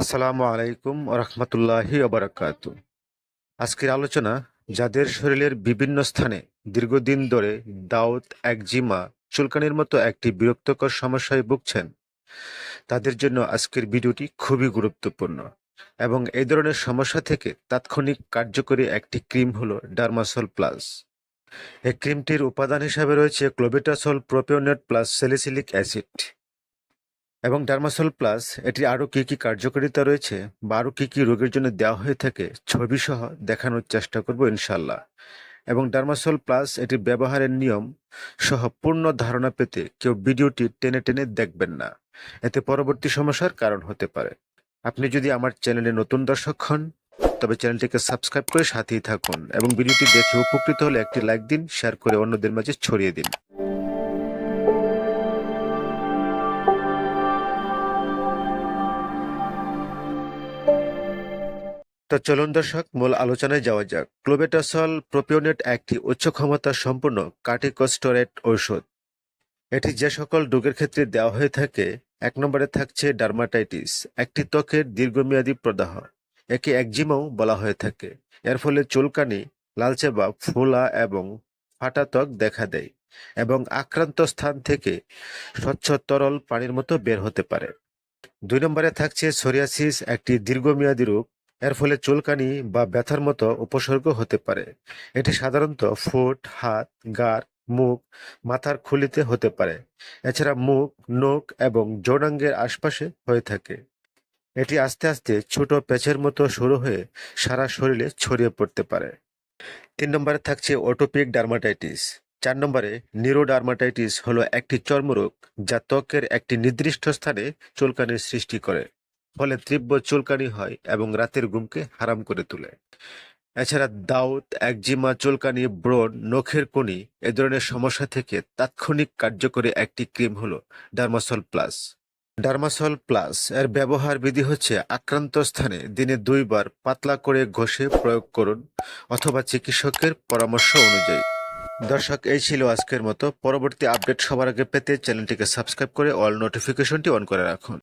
আসসালামু আলাইকুম রহমতুল্লাহি ওবরাকাত আজকের আলোচনা, যাদের শরীরের বিভিন্ন স্থানে দীর্ঘদিন ধরে দাউত একজিমা, চুলকানির মতো একটি বিরক্তকর সমস্যায় ভুগছেন, তাদের জন্য আজকের ভিডিওটি খুবই গুরুত্বপূর্ণ এবং এই ধরনের সমস্যা থেকে তাৎক্ষণিক কার্যকরী একটি ক্রিম হলো ডার্মাসল প্লাস। এই ক্রিমটির উপাদান হিসাবে রয়েছে clobetasol propionate plus salicylic acid. এবং ডার্মাসল প্লাস এটি আরও কী কী কার্যকারিতা রয়েছে বা আরও কী কী রোগের জন্য দেওয়া হয়ে থাকে ছবি সহ দেখানোর চেষ্টা করব ইনশাল্লাহ এবং ডার্মাসল প্লাস, এটির ব্যবহারের নিয়ম সহ পূর্ণ ধারণা পেতে কেউ ভিডিওটি টেনে টেনে দেখবেন না। এতে পরবর্তী সমস্যার কারণ হতে পারে। আপনি যদি আমার চ্যানেলে নতুন দর্শক হন, তবে চ্যানেলটিকে সাবস্ক্রাইব করে সাথেই থাকুন এবং ভিডিওটি দেখে উপকৃত হলে একটি লাইক দিন, শেয়ার করে অন্যদের মাঝে ছড়িয়ে দিন। তো চলুন দর্শক, মূল আলোচনায় যাওয়া যাক। ক্লোবেটাসল প্রোপিওনেট একটি উচ্চ ক্ষমতা সম্পন্ন কার্টিকোস্টোরেট ঔষধ। এটি যে সকল রোগের ক্ষেত্রে দেওয়া হয়ে থাকে, এক নম্বরে থাকছে ডার্মাটাইটিস, একটি ত্বকের দীর্ঘমেয়াদী প্রদাহ, একে একজিমাও বলা হয়ে থাকে। এর ফলে চুলকানি, লালচে বা ফোলা এবং ফাটা ত্বক দেখা দেয় এবং আক্রান্ত স্থান থেকে স্বচ্ছ তরল পানির মতো বের হতে পারে। দুই নম্বরে থাকছে সোরিয়াসিস, একটি দীর্ঘমেয়াদী রোগ এর ফলে চুলকানি বা ব্যথার মতো উপসর্গ হতে পারে। এটি সাধারণত ফুট, হাত গাড় মুখ, মাথার খুলিতে হতে পারে। এছাড়া মুখ, নখ এবং যৌনাঙ্গের আশপাশে হয়ে থাকে। এটি আস্তে আস্তে ছোট পেঁচের মতো শুরু হয়ে সারা শরীরে ছড়িয়ে পড়তে পারে। তিন নম্বরে থাকছে অটোপিক ডার্মাটাইটিস। চার নম্বরে নিউরোডার্মাটাইটিস হলো একটি চর্মরোগ যা ত্বকের একটি নির্দিষ্ট স্থানে চুলকানির সৃষ্টি করে। ফলে তীব্র চুলকানি হয় এবং রাতের ঘুমকে হারাম করে তোলে। এছাড়া দাউত একজিমা, চুলকানি, ব্রণ, নখের কণি এ ধরনের সমস্যা থেকে তাৎক্ষণিক কার্যকরী একটি ক্রিম হল ডার্মাসল প্লাস। ডার্মাসল প্লাস এর ব্যবহার বিধি হচ্ছে আক্রান্ত স্থানে দিনে দুইবার পাতলা করে ঘষে প্রয়োগ করুন অথবা চিকিৎসকের পরামর্শ অনুযায়ী। দর্শক, এই ছিল আজকের মতো। পরবর্তী আপডেট সবার আগে পেতে চ্যানেলটিকে সাবস্ক্রাইব করে অল নোটিফিকেশনটি অন করে রাখুন।